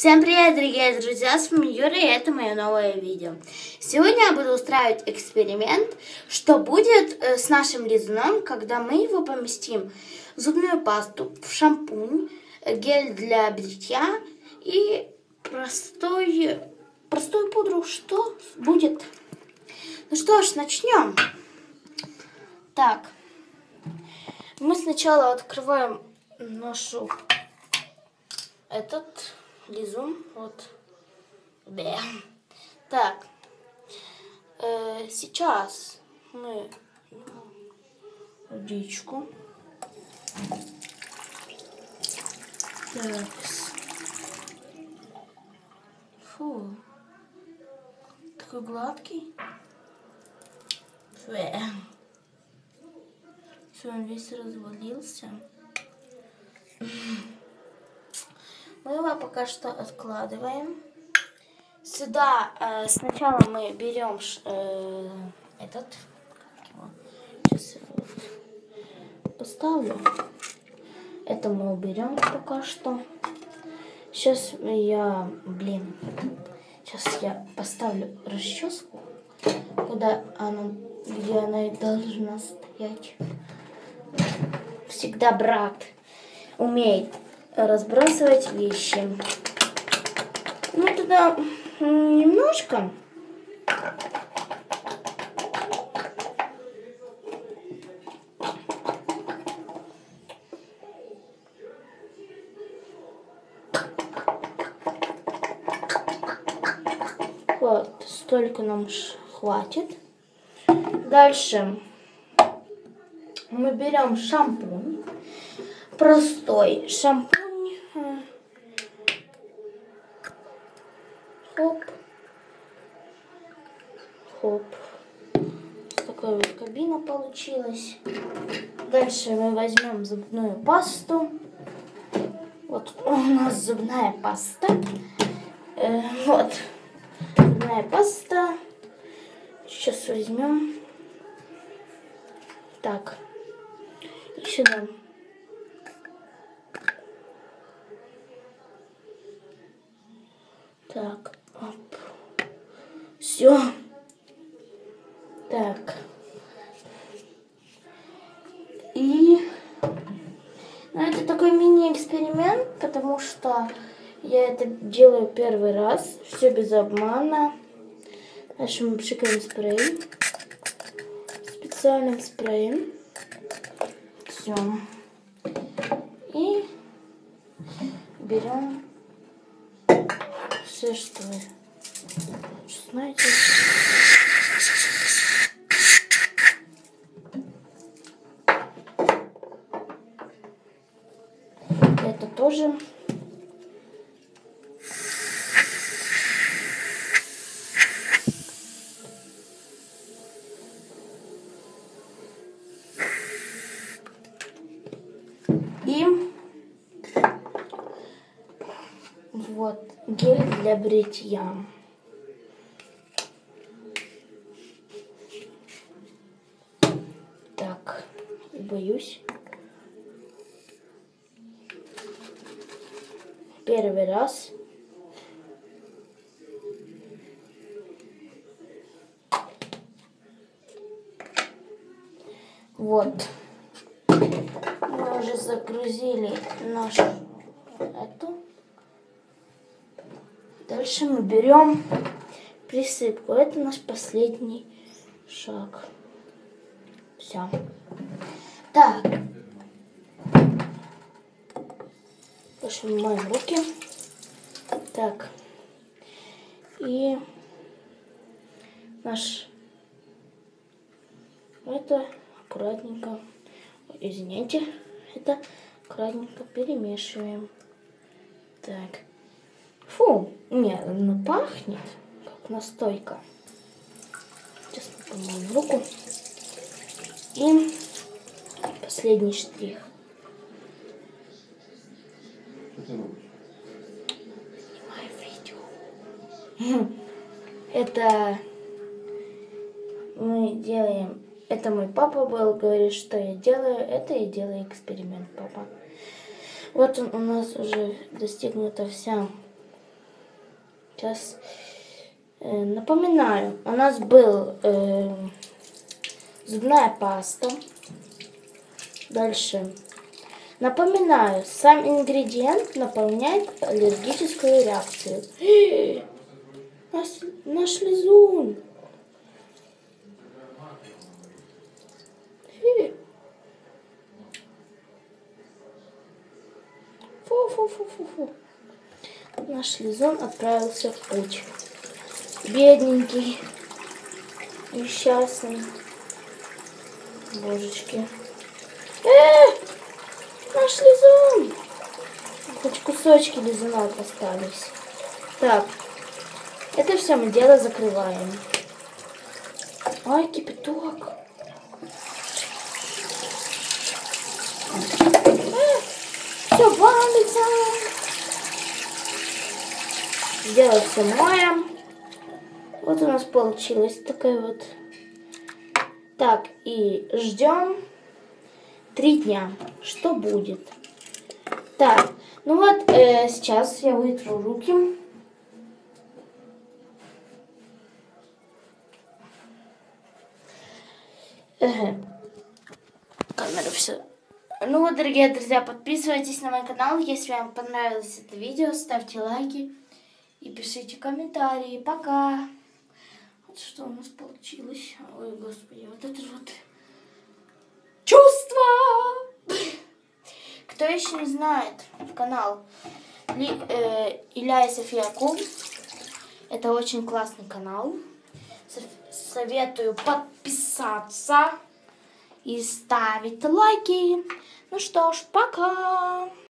Всем привет, дорогие друзья, с вами Юра, и это мое новое видео. Сегодня я буду устраивать эксперимент, что будет э, с нашим лизуном, когда мы его поместим в зубную пасту, в шампунь, э, гель для бритья и простой, простую пудру. Что будет? Ну что ж, начнем. Так, мы сначала открываем нашу этот лизун. Вот. Бэм. Так. Э, сейчас мы водичку. Так. Фу. Такой гладкий. Бэм. Все, он весь развалился. Мы его пока что откладываем. Сюда э, сначала мы берем э, этот. Сейчас поставлю. Это мы уберем пока что. Сейчас я, блин, сейчас я поставлю расческу, куда она, где она должна стоять. Всегда брат умеет разбрасывать вещи. Ну, туда немножко. Вот, столько нам хватит. Дальше мы берем шампунь. Простой шампунь Хоп. Хоп. Такая вот кабина получилась. Дальше мы возьмем зубную пасту. Вот у нас зубная паста. Э, вот. Зубная паста. Сейчас возьмем. Так. И сюда. Так. Оп. Все. Так. И ну, это такой мини-эксперимент, потому что я это делаю первый раз. Все без обмана. Дальше мы пшикаем спрей. Специальным спреем. Все. И берем за что? 16. Вот гель для бритья. Так, боюсь. Первый раз. Вот. Мы уже загрузили нашу эту. Дальше мы берем присыпку. Это наш последний шаг. Все. Так. Дальше мы моем руки. Так. И наш это аккуратненько, извините, это аккуратненько перемешиваем. Так. Фу, нет, оно пахнет, как настойка. Сейчас помоем руку. И последний штрих. Это мы делаем... Это мой папа был, говорит, что я делаю. Это я делаю эксперимент, папа. Вот он у нас уже достигнута вся Сейчас э, напоминаю, у нас был э, зубная паста. Дальше. Напоминаю, сам ингредиент наполняет аллергическую реакцию. Наш, наш лизун. Фу-фу-фу-фу-фу. Наш лизун отправился в путь. Бедненький. Несчастный. Божечки. Э! Наш лизун! Хоть кусочки лизуна остались. Так. Это все мы дело закрываем. Ай, кипяток. Все валится. Сделать все моем. Вот у нас получилось такая вот. Так, и ждем три дня. Что будет? Так, ну вот э, сейчас я вытру руки. Ага. Камера все. Ну вот, дорогие друзья, подписывайтесь на мой канал, если вам понравилось это видео, ставьте лайки и пишите комментарии. Пока! Вот что у нас получилось. Ой, господи, вот это вот чувство! Кто еще не знает канал Ли, э, Илья и София Кум, это очень классный канал. Советую подписаться и ставить лайки. Ну что ж, пока!